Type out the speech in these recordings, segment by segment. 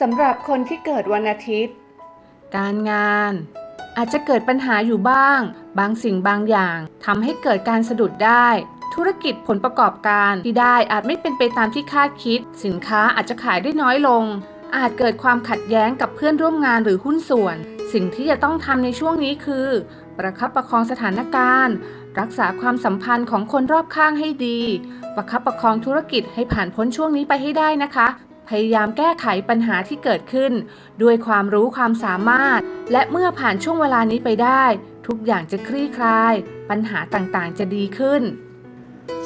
สำหรับคนที่เกิดวันอาทิตย์ การงาน อาจจะเกิดปัญหาอยู่บ้าง บางสิ่งบางอย่างทำให้เกิดการสะดุดได้ ธุรกิจผลประกอบการที่ได้อาจไม่เป็นไปตามที่คาดคิด สินค้าอาจจะขายได้น้อยลง อาจเกิดความขัดแย้งกับเพื่อนร่วมงานหรือหุ้นส่วน สิ่งที่จะต้องทำในช่วงนี้คือ ประคับประคองสถานการณ์ รักษาความสัมพันธ์ของคนรอบข้างให้ดี ประคับประคองธุรกิจให้ผ่านพ้นช่วงนี้ไปให้ได้นะคะ พยายามแก้ไขปัญหาที่เกิดขึ้น ด้วยความรู้ความสามารถ และเมื่อผ่านช่วงเวลานี้ไปได้ ทุกอย่างจะคลี่คลาย ปัญหาต่างๆ จะดีขึ้น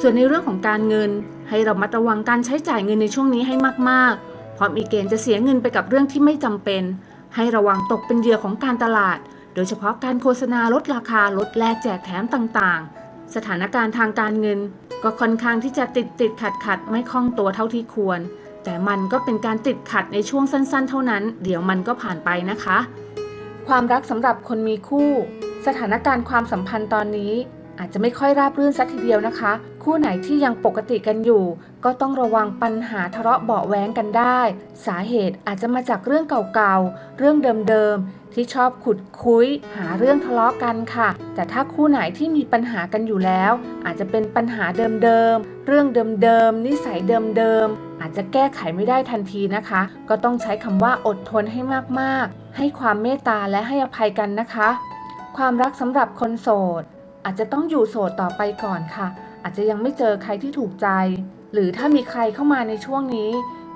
ส่วนในเรื่องของการเงิน ให้เรามัดระวังการใช้จ่ายเงินในช่วงนี้ให้มากๆ เพราะมีเกณฑ์จะเสียเงินไปกับเรื่องที่ไม่จำเป็น ให้ระวังตกเป็นเหยื่อของการตลาด โดยเฉพาะการโฆษณาลดราคาลดแลกแจกแถมต่างๆ สถานการณ์ทางการเงิน ก็ค่อนข้างที่จะติดติดขัดขัดไม่คล่องตัวเท่าที่ควร แต่มันก็เป็นการติดขัดในช่วงสั้นๆ เท่านั้น เดี๋ยวมันก็ผ่านไปนะคะ ความรักสำหรับคนมีคู่ สถานการณ์ความสัมพันธ์ตอนนี้ อาจจะไม่ค่อยราบรื่นสักทีเดียวนะคะ คู่ไหนที่ยังปกติกันอยู่ ก็ต้องระวังปัญหาทะเลาะเบาะแว้งกันได้ สาเหตุอาจจะมาจากเรื่องเก่าๆ เรื่องเดิมๆ ที่ชอบขุดคุย หาเรื่องทะเลาะกันค่ะ แต่ถ้าคู่ไหนที่มีปัญหากันอยู่แล้ว อาจจะเป็นปัญหาเดิมๆ เรื่องเดิมๆ นิสัยเดิมๆอาจจะแก้ไขไม่ได้ทันทีนะคะ ก็ต้องใช้คำว่าอดทนให้มากๆ ให้ความเมตตาและให้อภัยกันนะคะ ความรักสำหรับคนโสด อาจจะต้องอยู่โสดต่อไปก่อนค่ะ อาจจะยังไม่เจอใครที่ถูกใจ หรือถ้ามีใครเข้ามาในช่วงนี้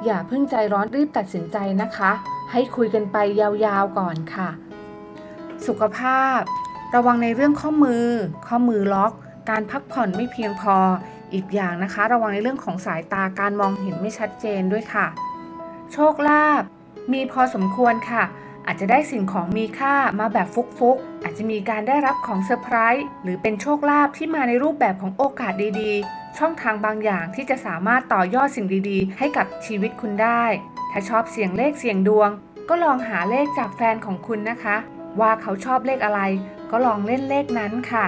อย่าเพิ่งใจร้อนรีบตัดสินใจนะคะ ให้คุยกันไปยาวๆก่อนค่ะ สุขภาพ ระวังในเรื่องข้อมือ ข้อมือล็อก การพักผ่อนไม่เพียงพอ อีกอย่างนะคะ ระวังในเรื่องของสายตาการมองเห็นไม่ชัดเจนด้วยค่ะ โชคลาภมีพอสมควรค่ะ อาจจะได้สิ่งของมีค่ามาแบบฟุกๆ อาจจะมีการได้รับของเซอร์ไพรส์หรือเป็นโชคลาภที่มาในรูปแบบของโอกาสดีๆ ช่องทางบางอย่างที่จะสามารถต่อยอดสิ่งดีๆ ให้กับชีวิตคุณได้ ถ้าชอบเสี่ยงเลขเสี่ยงดวง ก็ลองหาเลขจากแฟนของคุณนะคะ ว่าเขาชอบเลขอะไร ก็ลองเล่นเลขนั้นค่ะ